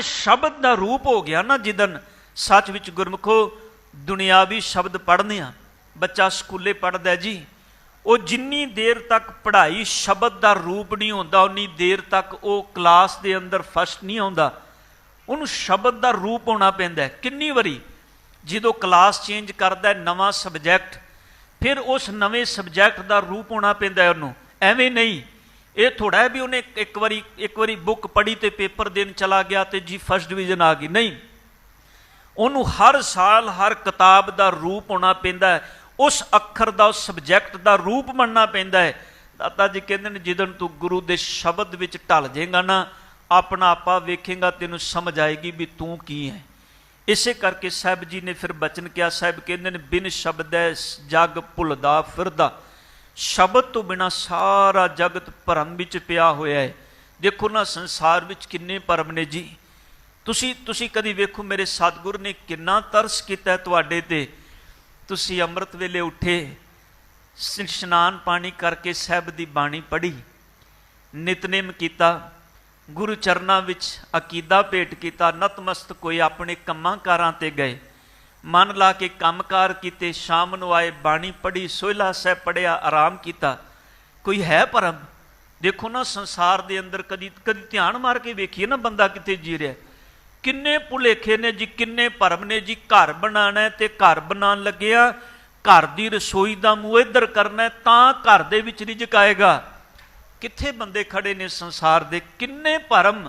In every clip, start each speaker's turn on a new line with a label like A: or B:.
A: ਸ਼ਬਦ ਦਾ ਰੂਪ ਹੋ ਗਿਆ ਨਾ ਜਿੱਦਨ ਸੱਚ ਵਿੱਚ ਗੁਰਮੁਖੋ ਦੁਨਿਆਵੀ ਸ਼ਬਦ ਪੜ੍ਹਨੇ ਆ। ਬੱਚਾ ਸਕੂਲੇ ਪੜ੍ਹਦਾ ਜੀ। ਉਹ ਜਿੰਨੀ ਦੇਰ ਤੱਕ ਪੜ੍ਹਾਈ ਸ਼ਬਦ ਦਾ ਰੂਪ ਨਹੀਂ ਹੁੰਦਾ, ਉਨੀ ਦੇਰ ਤੱਕ ਉਹ ਕਲਾਸ ਦੇ ਅੰਦਰ ਫਸਟ ਨਹੀਂ ਆਉਂਦਾ। ਉਹਨੂੰ ਸ਼ਬਦ ਦਾ ਰੂਪ ਹੋਣਾ ਪੈਂਦਾ ਕਿੰਨੀ ਵਾਰੀ ਜਦੋਂ ਕਲਾਸ ਚੇਂਜ ਕਰਦਾ ਨਵਾਂ ਸਬਜੈਕਟ, ਫਿਰ ਉਸ ਨਵੇਂ ਸਬਜੈਕਟ ਦਾ ਰੂਪ ਹੋਣਾ ਪੈਂਦਾ ਉਹਨੂੰ। ਐਵੇਂ ਨਹੀਂ। ਇਹ ਥੋੜਾ ਹੈ ਵੀ ਉਹਨੇ ਇੱਕ ਵਾਰੀ ਇੱਕ ਵਾਰੀ ਬੁੱਕ ਪੜ੍ਹੀ ਤੇ ਪੇਪਰ ਦੇਣ ਚਲਾ ਗਿਆ ਤੇ ਜੀ ਫਸਟ ਡਿਵੀਜ਼ਨ ਆ ਗਈ। ਨਹੀਂ। ਉਹਨੂੰ ਹਰ ਸਾਲ ਹਰ ਕਿਤਾਬ ਦਾ ਰੂਪ ਹੋਣਾ ਪੈਂਦਾ ਹੈ। ਉਸ ਅੱਖਰ ਦਾ, ਉਸ ਸਬਜੈਕਟ ਦਾ ਰੂਪ ਮੰਨਣਾ ਪੈਂਦਾ ਹੈ। ਦਾਤਾ ਜੀ ਕਹਿੰਦੇ ਨੇ, ਜਿੱਦਣ ਤੂੰ ਗੁਰੂ ਦੇ ਸ਼ਬਦ ਵਿੱਚ ਢਲ ਜਾਏਗਾ ਨਾ, ਆਪਣਾ ਆਪਾ ਵੇਖੇਗਾ, ਤੈਨੂੰ ਸਮਝ ਆਏਗੀ ਵੀ ਤੂੰ ਕੀ ਹੈ। ਇਸੇ ਕਰਕੇ ਸਾਹਿਬ ਜੀ ਨੇ ਫਿਰ ਬਚਨ ਕਿਹਾ। ਸਾਹਿਬ ਕਹਿੰਦੇ ਨੇ, ਬਿਨ ਸ਼ਬਦ ਹੈ ਜਗ ਭੁੱਲਦਾ ਫਿਰਦਾ। ਸ਼ਬਦ ਤੋਂ ਬਿਨਾ ਸਾਰਾ ਜਗਤ ਭਰਮ ਵਿੱਚ ਪਿਆ ਹੋਇਆ ਹੈ। ਦੇਖੋ ਨਾ ਸੰਸਾਰ ਵਿੱਚ ਕਿੰਨੇ ਭਰਮ ਨੇ ਜੀ। ਤੁਸੀਂ ਤੁਸੀਂ ਕਦੀ ਵੇਖੋ ਮੇਰੇ ਸਤਿਗੁਰ ਨੇ ਕਿੰਨਾ ਤਰਸ ਕੀਤਾ ਤੁਹਾਡੇ ਤੇ। ਤੁਸੀਂ ਅੰਮ੍ਰਿਤ ਵੇਲੇ ਉੱਠੇ, ਸ- ਇਸ਼ਨਾਨ ਪਾਣੀ ਕਰਕੇ ਸਾਹਿਬ ਦੀ ਬਾਣੀ ਪੜ੍ਹੀ, ਨਿਤਨੇਮ ਕੀਤਾ, ਗੁਰੂ ਚਰਨਾਂ ਵਿੱਚ ਅਕੀਦਾ ਭੇਟ ਕੀਤਾ ਨਤਮਸਤ ਕੋਈ ਆਪਣੇ ਕੰਮਾਂ ਕਾਰਾਂ ਤੇ ਗਏ। ਮਨ ਲਾ ਕੇ ਕੰਮਕਾਰ ਕੀਤੇ, ਸ਼ਾਮ ਨੂੰ ਆਏ, ਬਾਣੀ ਪੜ੍ਹੀ, ਸੋਹਿਲਾ ਸਾਹਿਬ ਪੜਿਆ ਆਰਾਮ ਕੀਤਾ। ਕੋਈ ਹੈ ਭਰਮ? ਦੇਖੋ ਨਾ, ਸੰਸਾਰ ਦੇ ਅੰਦਰ ਕਦੀ ਕਦੀ ਧਿਆਨ ਮਾਰ ਕੇ ਵੇਖੀਏ ਨਾ ਬੰਦਾ ਕਿੱਥੇ ਜੀ ਰਿਹਾ ਕਿੰਨੇ ਭੁਲੇਖੇ ਨੇ ਜੀ, ਕਿੰਨੇ ਭਰਮ ਨੇ ਜੀ। ਘਰ ਬਣਾਉਣਾ ਹੈ ਤੇ ਘਰ ਬਣਾਉਣ ਲੱਗਿਆ ਘਰ ਦੀ ਰਸੋਈ ਦਾ ਮੂੰਹ ਇੱਧਰ ਕਰਨਾ ਤਾਂ ਘਰ ਦੇ ਵਿੱਚ ਰਿਜਕ ਆਏਗਾ। ਕਿੱਥੇ ਬੰਦੇ ਖੜੇ ਨੇ ਸੰਸਾਰ ਦੇ? ਕਿੰਨੇ ਭਰਮ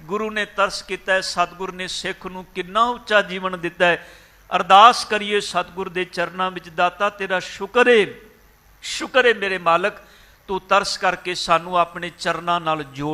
A: ਗੁਰੂ ਨੇ ਤਰਸ ਕੀਤਾ ਹੈ, ਸਤਿਗੁਰ ਨੇ ਸਿੱਖ ਨੂੰ ਕਿੰਨਾ ਉੱਚਾ ਜੀਵਨ ਦਿੱਤਾ ਹੈ। ਅਰਦਾਸ ਕਰੀਏ ਸਤਿਗੁਰ ਦੇ ਚਰਨਾਂ ਵਿੱਚ ਦਾਤਾ, ਤੇਰਾ ਸ਼ੁਕਰ ਏ। ਸ਼ੁਕਰ ਏ ਮੇਰੇ ਮਾਲਕ, ਤੂੰ ਤਰਸ ਕਰਕੇ ਸਾਨੂੰ ਆਪਣੇ ਚਰਨਾਂ ਨਾਲ ਜੋੜ